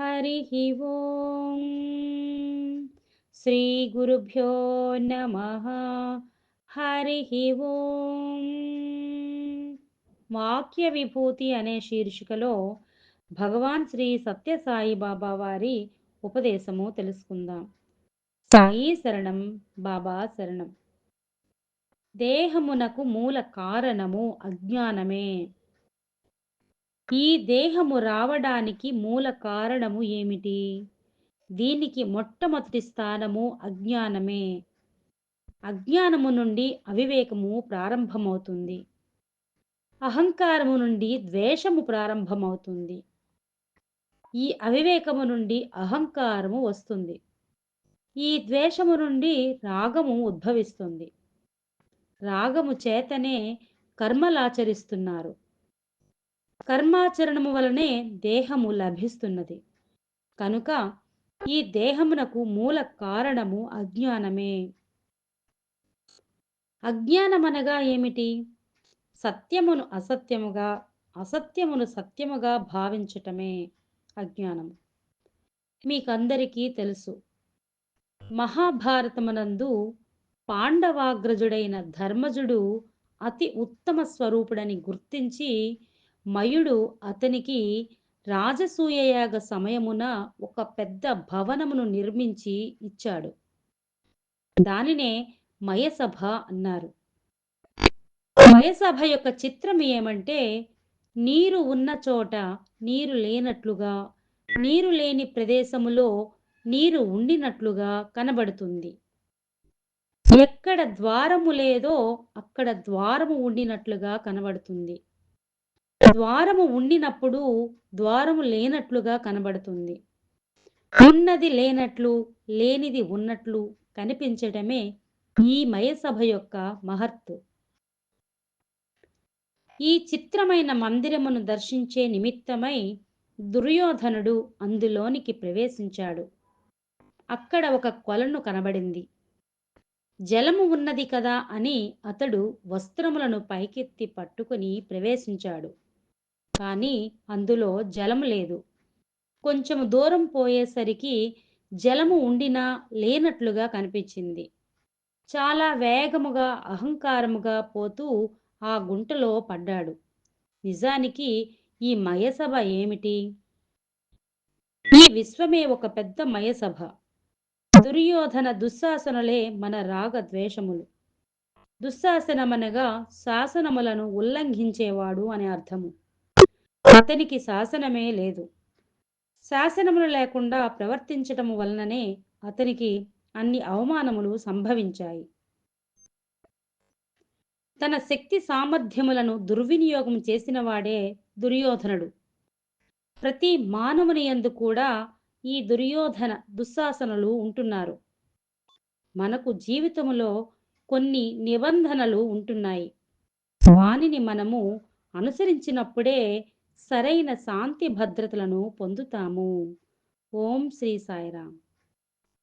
హరి ఓం. శ్రీ గురుభ్యో నమ. హరి ఓం. వాక్య విభూతి అనే శీర్షికలో భగవాన్ శ్రీ సత్యసాయి బాబా వారి ఉపదేశము తెలుసుకుందాం. సాయి శరణం బాబా శరణం. దేహమునకు మూల కారణము అజ్ఞానమే. ఈ దేహము రావడానికి మూల కారణము ఏమిటి? దీనికి మొట్టమొదటి స్థానము అజ్ఞానమే. అజ్ఞానము నుండి అవివేకము ప్రారంభమవుతుంది. అహంకారము నుండి ద్వేషము ప్రారంభమవుతుంది. ఈ అవివేకము నుండి అహంకారము వస్తుంది. ఈ ద్వేషము నుండి రాగము ఉద్భవిస్తుంది. రాగము చేతనే కర్మలాచరిస్తున్నారు కర్మాచరణము వలనే దేహము లభిస్తున్నది. కనుక ఈ దేహమునకు మూల కారణము అజ్ఞానమే. అజ్ఞానమనగా ఏమిటి? సత్యమును అసత్యముగా అసత్యమును సత్యముగా భావించటమే అజ్ఞానము. మీకందరికీ తెలుసు. మహాభారతమునందు పాండవాగ్రజుడైన ధర్మజుడు అతి ఉత్తమ స్వరూపుడని గుర్తించి మయుడు అతనికి రాజసూయయాగ సమయమున ఒక పెద్ద భవనమును నిర్మించి ఇచ్చాడు. దానినే మయసభ అన్నారు. మయసభ యొక్క చిత్రం ఏమంటే నీరు ఉన్న చోట నీరు లేనట్లుగా నీరు లేని ప్రదేశములో నీరు ఉండినట్లుగా కనబడుతుంది. ఎక్కడ ద్వారము లేదో అక్కడ ద్వారము ఉండినట్లుగా కనబడుతుంది. ద్వారము ఉండినప్పుడు ద్వారము లేనట్లుగా కనబడుతుంది. ఉన్నది లేనట్లు లేనిది ఉన్నట్లు కనిపించటమే ఈ మయసభ యొక్క మహత్తు. ఈ చిత్రమైన మందిరమును దర్శించే నిమిత్తమై దుర్యోధనుడు అందులోనికి ప్రవేశించాడు. అక్కడ ఒక కొలను కనబడింది. జలము ఉన్నది కదా అని అతడు వస్త్రములను పైకెత్తి పట్టుకుని ప్రవేశించాడు. కానీ అందులో జలము లేదు. కొంచెం దూరం పోయేసరికి జలము ఉండినా లేనట్లుగా కనిపించింది. చాలా వేగముగా అహంకారముగా పోతూ ఆ గుంటలో పడ్డాడు. నిజానికి ఈ మయసభ ఏమిటి? ఈ విశ్వమే ఒక పెద్ద మయసభ. దుర్యోధన దుశ్శాసనులే మన రాగ ద్వేషములు దుశ్శాసనమనగా శాసనములను ఉల్లంఘించేవాడు అని అర్థము. అతనికి శాసనమే లేదు. శాసనములు లేకుండా ప్రవర్తించటము వలననే అతనికి అన్ని అవమానములు సంభవించాయి. తన శక్తి సామర్థ్యములను దుర్వినియోగం చేసినవాడే దుర్యోధనుడు. ప్రతి మానవుని యందు కూడా ఈ దుర్యోధన దుశ్శాసనలు ఉంటున్నారు. మనకు జీవితములో కొన్ని నిబంధనలు ఉంటున్నాయి. వానిని మనము అనుసరించినప్పుడే సరైన శాంతి భద్రతలను పొందుతాము. ఓం శ్రీ సాయిరామ్.